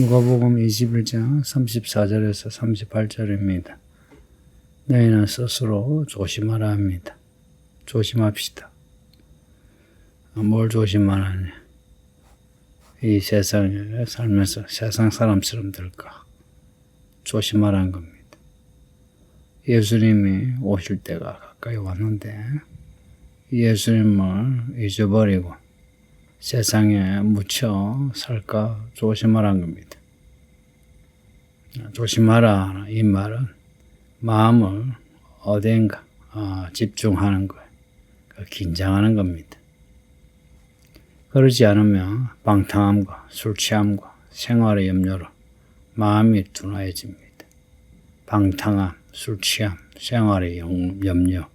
누가복음 21장 34절에서 38절입니다. 너희는 스스로 조심하라 합니다. 조심합시다. 뭘 조심하라냐? 이 세상에 살면서 세상 사람처럼 될까? 조심하라는 겁니다. 예수님이 오실 때가 가까이 왔는데 예수님을 잊어버리고 세상에 묻혀 살까 조심하라는 겁니다. 조심하라 이 말은 마음을 어딘가 어, 집중하는 거예요. 그 긴장하는 겁니다. 그러지 않으면 방탕함과 술 취함과 생활의 염려로 마음이 둔화해집니다. 방탕함, 술 취함, 생활의 염려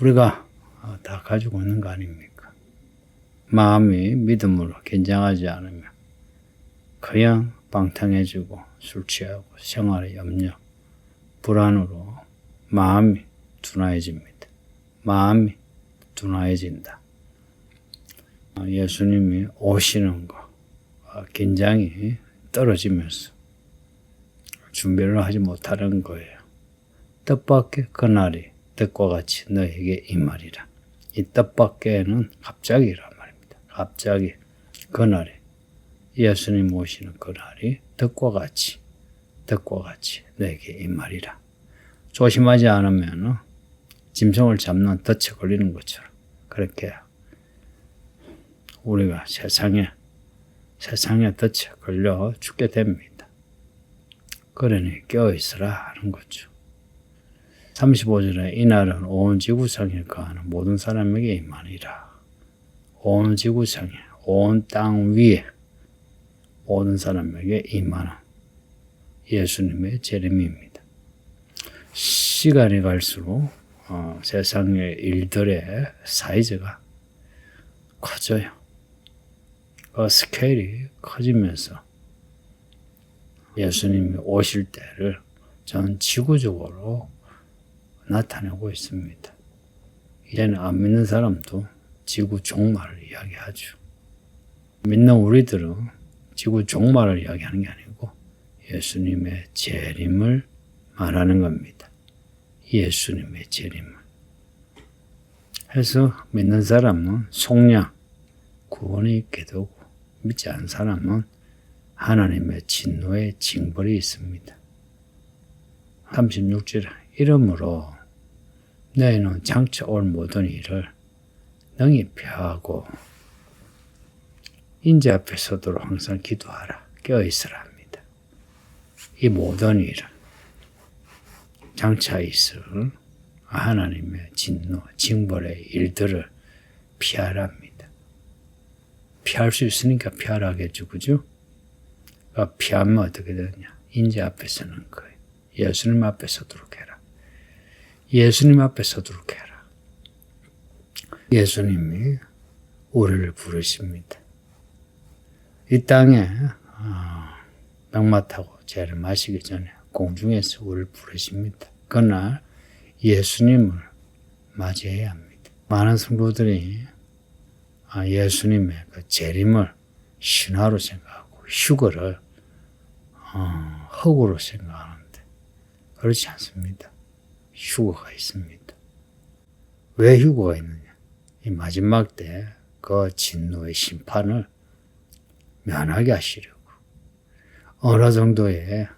우리가 어, 다 가지고 있는 거 아닙니까? 마음이 믿음으로 긴장하지 않으면 그냥 방탕해지고 술 취하고 생활의 염려, 불안으로 마음이 둔화해집니다. 마음이 둔화해진다. 어, 예수님이 오시는 거, 어, 긴장이 떨어지면서 준비를 하지 못하는 거예요. 뜻밖의 그날이 뜻과 같이 너에게 이 말이라. 이 뜻밖에는 말입니다. 갑자기 그날이 예수님 오시는 그날이 뜻과 같이 뜻과 같이 이 말이라. 조심하지 않으면 짐승을 잡는 덫에 걸리는 것처럼 그렇게 우리가 세상에 세상의 덫에 걸려 죽게 됩니다. 그러니 깨어있으라 하는 거죠. 35절에 이날은 온 지구상에 거하는 모든 사람에게 임하니라. 온 지구상에, 온 땅 위에 모든 사람에게 임하는 예수님의 재림입니다. 시간이 갈수록 어, 세상의 일들의 사이즈가 커져요. 그 스케일이 커지면서 예수님이 오실 때를 전 지구적으로 나타내고 있습니다. 이제는 안 믿는 사람도 지구 종말을 이야기하죠. 믿는 우리들은 지구 종말을 이야기하는 게 아니고 예수님의 재림을 말하는 겁니다. 예수님의 재림을. 해서 믿는 사람은 속량, 구원이 있게 되고 믿지 않은 사람은 하나님의 진노의 징벌이 있습니다. 36절 이러므로 너희는 장차 올 모든 일을 능히 피하고 인재 앞에 서도록 항상 기도하라. 깨어있으라 합니다. 이 모든 일을 장차 있을 하나님의 진노, 징벌의 일들을 피하라 합니다. 피할 수 있으니까 피하라 하겠죠. 그죠? 그러니까 피하면 어떻게 되느냐. 인재 앞에 서는 거예요. 예수님 앞에 서도록 해라. 예수님 앞에 서도록 해라. 예수님이 우리를 부르십니다. 이 땅에 어, 타고 죄를 마시기 전에 공중에서 우리를 부르십니다. 그날 예수님을 맞이해야 합니다. 많은 성도들이 아, 예수님의 그 재림을 신화로 생각하고 휴거를 어, 흑으로 생각하는데 그렇지 않습니다. 휴거가 있습니다. 왜 휴거가 있느냐? 이 마지막 때 그 진노의 심판을 면하게 하시려고 어느 정도의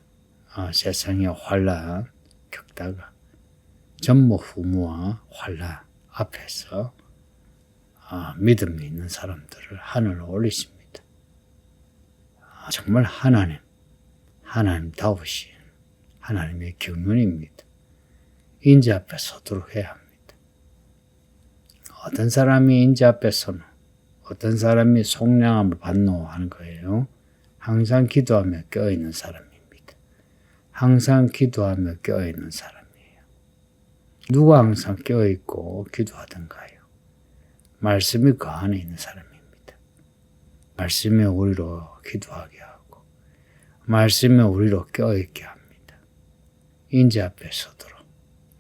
어, 세상의 환란 겪다가 전무 후무와 환란 앞에서 어, 믿음이 있는 사람들을 하늘로 올리십니다. 어, 정말 하나님, 하나님 다우신 하나님의 경륜입니다. 인재 앞에 서도록 해야 합니다. 어떤 사람이 인재 앞에 서는 어떤 사람이 속량함을 반노하는 거예요. 항상 기도하며 껴있는 사람입니다. 항상 기도하며 껴있는 사람이에요. 누가 항상 껴있고 기도하던가요? 말씀이 그 안에 있는 사람입니다. 말씀이 우리로 기도하게 하고, 말씀이 우리로 껴있게 합니다. 인재 앞에 서도록,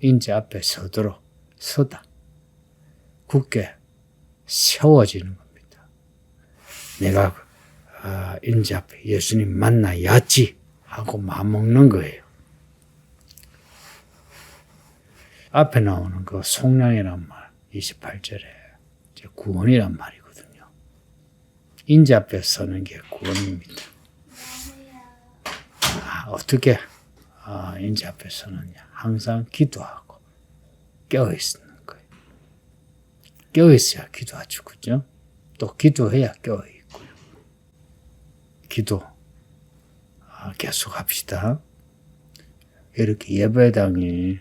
인재 앞에 서도록, 서다. 굳게 세워지는 겁니다. 내가 아, 인잡 예수님 만나야지 하고 마음먹는 거예요. 앞에 나오는 그 속량이란 말 28절에 이제 구원이란 말이거든요. 인자 앞에 서는 게 구원입니다. 아, 어떻게 아, 인자 앞에 서느냐? 항상 기도하고 깨어 있는 거예 요. 깨어 있어야 기도하죠, 그죠? 또 기도해야 깨어 있고요. 기도 아, 계속 합시다. 이렇게 예배당이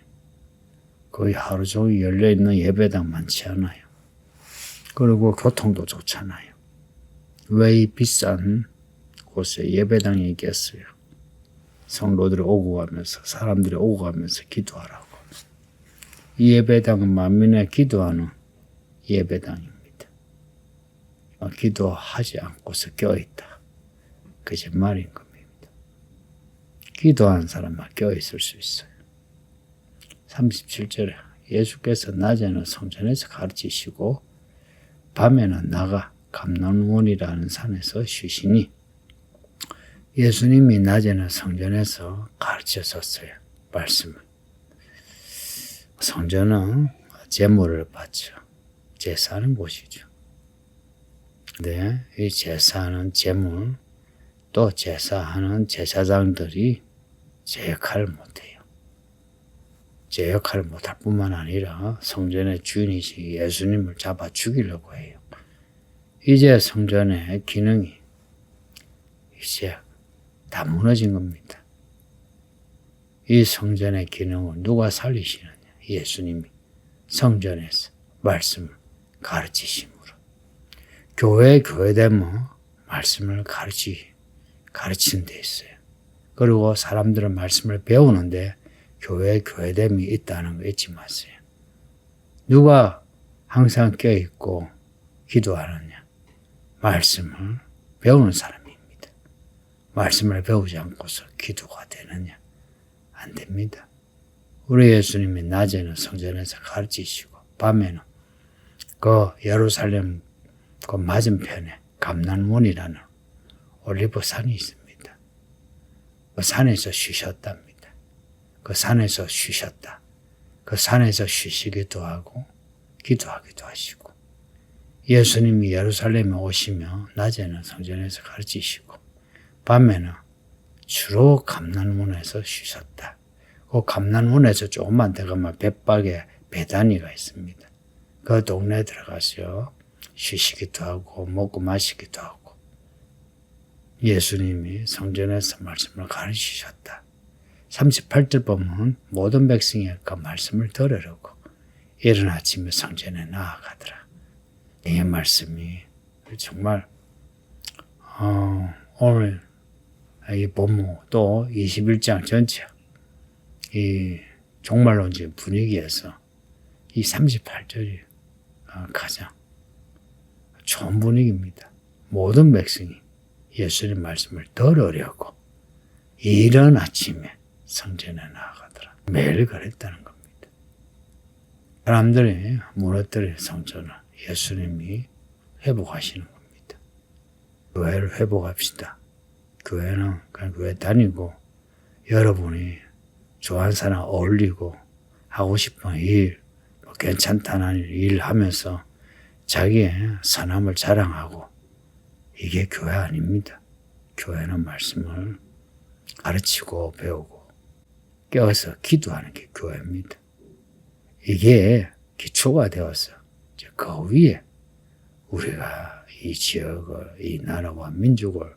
거의 하루 종일 열려 있는 예배당 많지 않아요. 그리고 교통도 좋잖아요. 왜 이 비싼 곳에 예배당이 있겠어요? 성도들이 오고 가면서 사람들이 오고 가면서 기도하라고. 이 예배당은 만민의 기도하는 예배당입니다. 어, 기도하지 않고서 껴있다. 거짓말인 겁니다. 기도하는 사람만 껴있을 수 있어요. 37절에 예수께서 낮에는 성전에서 가르치시고 밤에는 나가 감난원이라는 산에서 쉬시니 예수님이 낮에는 성전에서 가르치셨어요. 말씀을. 성전은 제물을 바쳐 제사하는 곳이죠. 네, 이 제사하는 제물 또 제사하는 제사장들이 제 역할을 못해요. 제 역할을 못할 뿐만 아니라 성전의 주인이시 예수님을 잡아 죽이려고 해요. 이제 성전의 기능이 이제 다 무너진 겁니다. 이 성전의 기능을 누가 살리시느냐? 예수님이 성전에서 말씀을 가르치심으로. 교회 교회되면 말씀을 가르치, 가르치는 데 있어요. 그리고 사람들은 말씀을 배우는데 교회 교회됨이 있다는 거 잊지 마세요. 누가 항상 깨어있고 기도하느냐? 말씀을 배우는 사람입니다. 말씀을 배우지 않고서 기도가 되느냐? 안 됩니다. 우리 예수님이 낮에는 성전에서 가르치시고 밤에는 그 예루살렘 그 맞은편에 감난문이라는 올리브 산이 있습니다. 그 산에서 쉬셨답니다. 그 산에서 쉬셨다. 그 산에서 쉬시기도 하고 기도하기도 하시고 예수님이 예루살렘에 오시며 낮에는 성전에서 가르치시고 밤에는 주로 감난문에서 쉬셨다. 그 감난문에서 조금만 더 가면 뱃박에 배단위가 있습니다. 그 동네에 들어가서 쉬시기도 하고 먹고 마시기도 하고 예수님이 성전에서 말씀을 가르치셨다. 38절 보면 모든 백성이 그 말씀을 들으려고 이른 아침에 성전에 나아가더라. 이 말씀이 정말 어, 오늘 이 본문 또 21장 전체 이 종말론적 분위기에서 이 38절이 어, 가장 좋은 분위기입니다. 모든 백성이 예수님 말씀을 들으려고 이른 아침에 성전에 나아가더라. 매일 그랬다는 겁니다. 사람들이 무너뜨린 성전을 예수님이 회복하시는 겁니다. 교회를 회복합시다. 교회는 그냥 교회 다니고 여러분이 좋아하는 사람 어울리고 하고 싶은 일, 뭐 괜찮다는 일 하면서 자기의 선함을 자랑하고 이게 교회 아닙니다. 교회는 말씀을 가르치고 배우고 깨어서 기도하는 게 교회입니다. 이게 기초가 되어서 그 위에 우리가 이 지역을, 이 나라와 민족을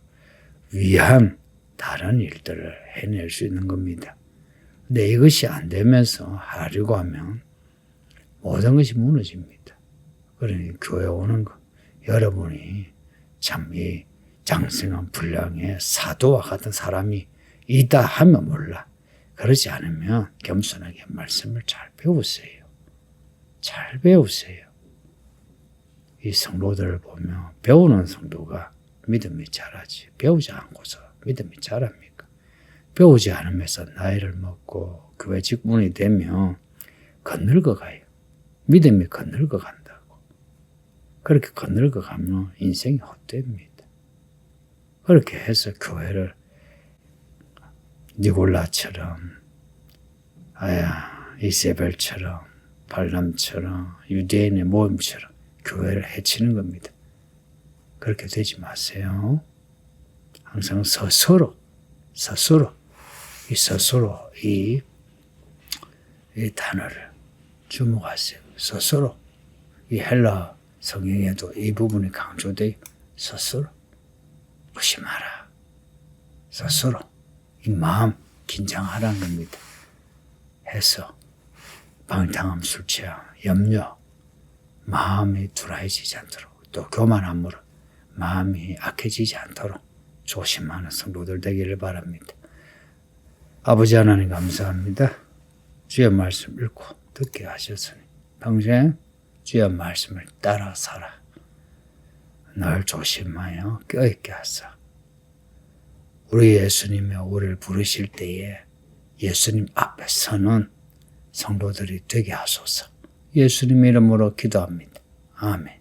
위한 다른 일들을 해낼 수 있는 겁니다. 근데 이것이 안 되면서 하려고 하면 모든 것이 무너집니다. 그러니 교회 오는 거, 여러분이 참 이 장성한 분량의 사도와 같은 사람이 있다 하면 몰라. 그러지 않으면 겸손하게 말씀을 잘 배우세요. 잘 배우세요. 이 성도들을 보면 배우는 성도가 믿음이 자라지. 배우지 않고서 믿음이 자랍니까? 배우지 않으면서 나이를 먹고 교회 직분이 되면 건늙어 가요. 믿음이 건늙어 간다고. 그렇게 건늙어 가면 인생이 헛됩니다. 그렇게 해서 교회를 니골라처럼 아야 이세벨처럼 발람처럼 유대인의 모임처럼 교회를 해치는 겁니다. 그렇게 되지 마세요. 항상 스스로 스스로 이 스스로 이, 이 단어를 주목하세요. 스스로 이 헬라 성경에도 이 부분이 강조돼 스스로 의심하라. 스스로 이 마음 긴장하라는 겁니다. 해서 방탕함, 술 취함, 염려, 마음이 두라해지지 않도록 또 교만함으로 마음이 악해지지 않도록 조심하는 성도들 되기를 바랍니다. 아버지 하나님 감사합니다. 주의 말씀 읽고 듣게 하셨으니 평생 주의 말씀을 따라 살아. 늘 조심하여 껴있게 하사. 우리 예수님이 우리를 부르실 때에 예수님 앞에 서는 성도들이 되게 하소서. 예수님 이름으로 기도합니다. 아멘.